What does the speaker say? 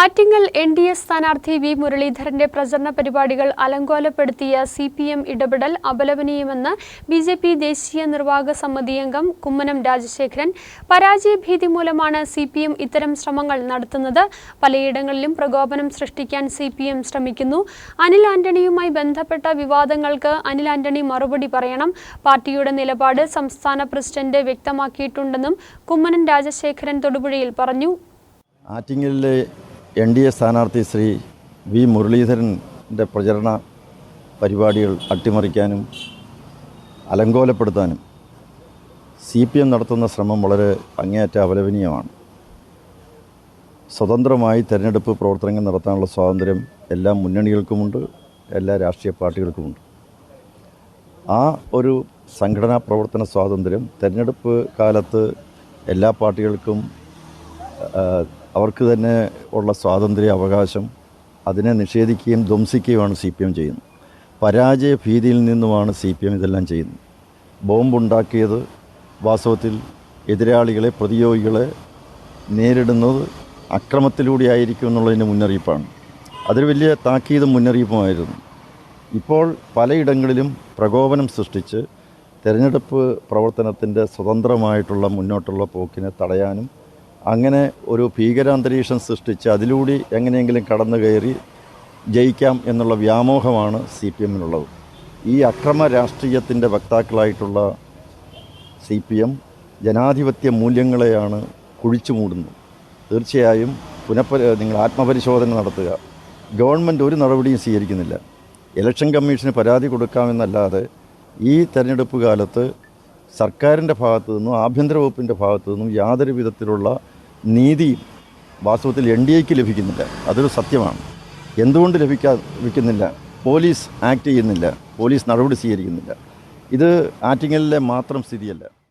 Attingal N D A സ്ഥാനാർത്ഥി V മുരളീധരന്റെ പ്രചരണ പരിപാടികൾ അലങ്കോലപ്പെടുത്തിയ സി പി എം ഇടപെടൽ അപലപനീയമെന്ന് ബി ജെ പി ദേശീയ നിർവാഹക സമിതി അംഗം കുമ്മനം രാജശേഖരൻ. പരാജയഭീതി മൂലമാണ് സി പി എം ഇത്തരം ശ്രമങ്ങൾ നടത്തുന്നത്. പലയിടങ്ങളിലും പ്രകോപനം സൃഷ്ടിക്കാൻ സി പി എം ശ്രമിക്കുന്നു. അനിൽ ആന്റണിയുമായി ബന്ധപ്പെട്ട വിവാദങ്ങൾക്ക് അനിൽ ആന്റണി മറുപടി പറയണം. പാർട്ടിയുടെ നിലപാട് സംസ്ഥാന പ്രസിഡന്റ് വ്യക്തമാക്കിയിട്ടുണ്ടെന്നും കുമ്മനം രാജശേഖരൻ തൊടുപുഴയിൽ പറഞ്ഞു. ആറ്റിങ്ങലിലെ എൻ ഡി എ സ്ഥാനാർത്ഥി ശ്രീ വി മുരളീധരന്റെ പ്രചരണ പരിപാടികൾ അട്ടിമറിക്കാനും അലങ്കോലപ്പെടുത്താനും സി പി എം നടത്തുന്ന ശ്രമം വളരെ അങ്ങേയറ്റ അപലപനീയമാണ്. സ്വതന്ത്രമായി തിരഞ്ഞെടുപ്പ് പ്രവർത്തനങ്ങൾ നടത്താനുള്ള സ്വാതന്ത്ര്യം എല്ലാ മുന്നണികൾക്കുമുണ്ട് എല്ലാ രാഷ്ട്രീയ പാർട്ടികൾക്കുമുണ്ട്. ആ ഒരു സംഘടനാ പ്രവർത്തന സ്വാതന്ത്ര്യം തിരഞ്ഞെടുപ്പ് കാലത്ത് എല്ലാ പാർട്ടികൾക്കും അവർക്ക് തന്നെ ഉള്ള സ്വാതന്ത്ര്യ അവകാശം അതിനെ നിഷേധിക്കുകയും ധ്വംസിക്കുകയുമാണ് സി പി എം ചെയ്യുന്നത്. പരാജയ ഭീതിയിൽ നിന്നുമാണ് സി പി എം ഇതെല്ലാം ചെയ്യുന്നത്. ബോംബുണ്ടാക്കിയത് വാസ്തവത്തിൽ എതിരാളികളെ പ്രതിയോഗികളെ നേരിടുന്നത് അക്രമത്തിലൂടെ ആയിരിക്കും എന്നുള്ളതിന്റെ മുന്നറിയിപ്പാണ്. അതൊരു വലിയ താക്കീതും മുന്നറിയിപ്പുമായിരുന്നു. ഇപ്പോൾ പലയിടങ്ങളിലും പ്രകോപനം സൃഷ്ടിച്ച് തെരഞ്ഞെടുപ്പ് പ്രവർത്തനത്തിന്റെ സ്വതന്ത്രമായിട്ടുള്ള മുന്നോട്ടുള്ള പോക്കിനെ തടയാനും അങ്ങനെ ഒരു ഭീകരാന്തരീക്ഷം സൃഷ്ടിച്ച് അതിലൂടെ എങ്ങനെയെങ്കിലും കടന്നു കയറി ജയിക്കാം എന്നുള്ള വ്യാമോഹമാണ് സി പി എമ്മിനുള്ളത്. ഈ അക്രമ രാഷ്ട്രീയത്തിന്റെ വക്താക്കളായിട്ടുള്ള സി പി എം ജനാധിപത്യ മൂല്യങ്ങളെയാണ് കുഴിച്ചു മൂടുന്നത്. തീർച്ചയായും പുനഃപരി നിങ്ങൾ ആത്മപരിശോധന നടത്തുക. ഗവൺമെന്റ് ഒരു നടപടിയും സ്വീകരിക്കുന്നില്ല. ഇലക്ഷൻ കമ്മീഷന് പരാതി കൊടുക്കാമെന്നല്ലാതെ ഈ തെരഞ്ഞെടുപ്പ് കാലത്ത് സർക്കാരിന്റെ ഭാഗത്തു നിന്നും ആഭ്യന്തര വകുപ്പിന്റെ ഭാഗത്തു നിന്നും യാതൊരു വിധത്തിലുള്ള നീതിയും വാസ്തവത്തിൽ എൻ ഡി എക്ക് ലഭിക്കുന്നില്ല. അതൊരു സത്യമാണ്. എന്തുകൊണ്ട് ലഭിക്കാ ലഭിക്കുന്നില്ല? പോലീസ് ആക്ട് ചെയ്യുന്നില്ല. പോലീസ് നടപടി സ്വീകരിക്കുന്നില്ല. ഇത് ആറ്റിങ്ങലിലെ മാത്രം സ്ഥിതിയല്ല.